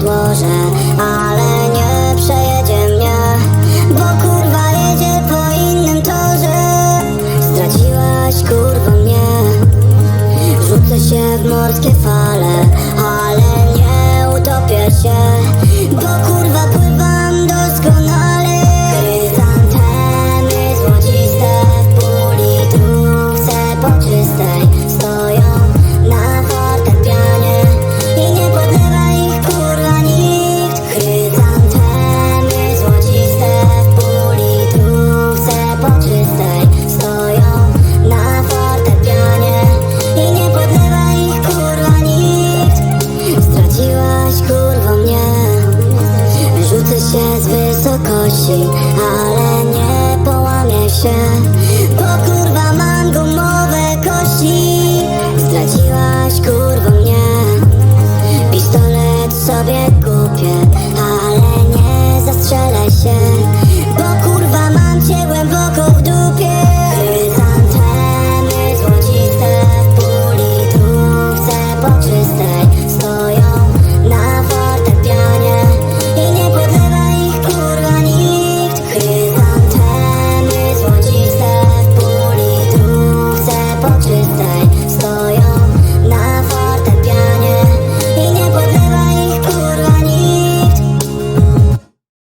podłoże, ale nie przejęzyczę. się z wysokości, ale nie połamie się Bo kurwa mam gumowe kości. Straciłaś kurwa